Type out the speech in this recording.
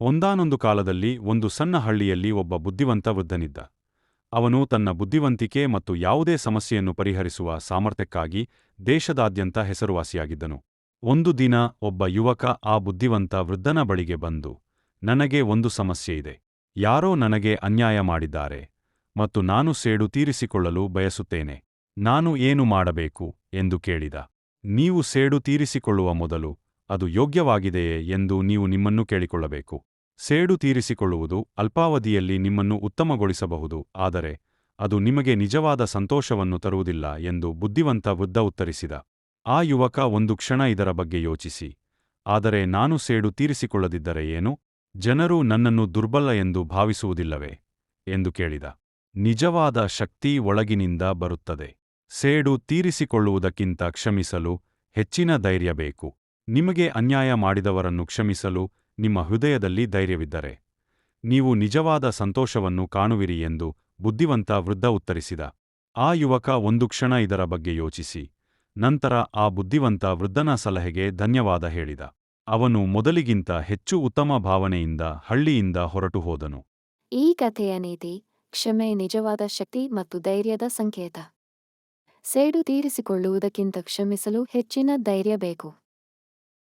ಒಂದಾನೊಂದು ಕಾಲದಲ್ಲಿ ಒಂದು ಸಣ್ಣ ಹಳ್ಳಿಯಲ್ಲಿ ಒಬ್ಬ ಬುದ್ಧಿವಂತ ವೃದ್ಧನಿದ್ದ. ಅವನು ತನ್ನ ಬುದ್ಧಿವಂತಿಕೆ ಮತ್ತು ಯಾವುದೇ ಸಮಸ್ಯೆಯನ್ನು ಪರಿಹರಿಸುವ ಸಾಮರ್ಥ್ಯಕ್ಕಾಗಿ ದೇಶದಾದ್ಯಂತ ಹೆಸರುವಾಸಿಯಾಗಿದ್ದನು. ಒಂದು ದಿನ ಒಬ್ಬ ಯುವಕ ಆ ಬುದ್ಧಿವಂತ ವೃದ್ಧನ ಬಳಿಗೆ ಬಂದು, ನನಗೆ ಒಂದು ಸಮಸ್ಯೆ ಇದೆ. ಯಾರೋ ನನಗೆ ಅನ್ಯಾಯ ಮಾಡಿದ್ದಾರೆ ಮತ್ತು ನಾನು ಸೇಡು ತೀರಿಸಿಕೊಳ್ಳಲು ಬಯಸುತ್ತೇನೆ. ನಾನು ಏನು ಮಾಡಬೇಕು? ಎಂದು ಕೇಳಿದ. ನೀವು ಸೇಡು ತೀರಿಸಿಕೊಳ್ಳುವ ಮೊದಲು ಅದು ಯೋಗ್ಯವಾಗಿದೆಯೇ ಎಂದು ನೀವು ನಿಮ್ಮನ್ನು ಕೇಳಿಕೊಳ್ಳಬೇಕು. ಸೇಡು ತೀರಿಸಿಕೊಳ್ಳುವುದು ಅಲ್ಪಾವಧಿಯಲ್ಲಿ ನಿಮ್ಮನ್ನು ಉತ್ತಮಗೊಳಿಸಬಹುದು, ಆದರೆ ಅದು ನಿಮಗೆ ನಿಜವಾದ ಸಂತೋಷವನ್ನು ತರುವುದಿಲ್ಲ ಎಂದು ಬುದ್ಧಿವಂತ ವೃದ್ಧ ಉತ್ತರಿಸಿದ. ಆ ಯುವಕ ಒಂದು ಕ್ಷಣ ಇದರ ಬಗ್ಗೆ ಯೋಚಿಸಿ, ಆದರೆ ನಾನು ಸೇಡು ತೀರಿಸಿಕೊಳ್ಳದಿದ್ದರೆ ಏನು? ಜನರು ನನ್ನನ್ನು ದುರ್ಬಲ ಎಂದು ಭಾವಿಸುವುದಿಲ್ಲವೇ? ಎಂದು ಕೇಳಿದ. ನಿಜವಾದ ಶಕ್ತಿ ಒಳಗಿನಿಂದ ಬರುತ್ತದೆ. ಸೇಡು ತೀರಿಸಿಕೊಳ್ಳುವುದಕ್ಕಿಂತ ಕ್ಷಮಿಸಲು ಹೆಚ್ಚಿನ ಧೈರ್ಯ ಬೇಕು. ನಿಮಗೆ ಅನ್ಯಾಯ ಮಾಡಿದವರನ್ನು ಕ್ಷಮಿಸಲು ನಿಮ್ಮ ಹೃದಯದಲ್ಲಿ ಧೈರ್ಯವಿದ್ದರೆ. ನೀವು ನಿಜವಾದ ಸಂತೋಷವನ್ನು ಕಾಣುವಿರಿ ಎಂದು ಬುದ್ಧಿವಂತ ವೃದ್ಧ ಉತ್ತರಿಸಿದ. ಆ ಯುವಕ ಒಂದು ಕ್ಷಣ ಇದರ ಬಗ್ಗೆ ಯೋಚಿಸಿ. ನಂತರ ಆ ಬುದ್ಧಿವಂತ ವೃದ್ಧನ ಸಲಹೆಗೆ ಧನ್ಯವಾದ ಹೇಳಿದ. ಅವನು ಮೊದಲಿಗಿಂತ ಹೆಚ್ಚು ಉತ್ತಮ ಭಾವನೆಯಿಂದ ಹಳ್ಳಿಯಿಂದ ಹೊರಟು ಹೋದನು. ಈ ಕಥೆಯ ನೀತಿ ಕ್ಷಮೆ, ನಿಜವಾದ ಶಕ್ತಿ ಮತ್ತು ಧೈರ್ಯದ ಸಂಕೇತ. ಸೇಡು ತೀರಿಸಿಕೊಳ್ಳುವುದಕ್ಕಿಂತ ಕ್ಷಮಿಸಲು ಹೆಚ್ಚಿನ ಧೈರ್ಯ ಬೇಕು.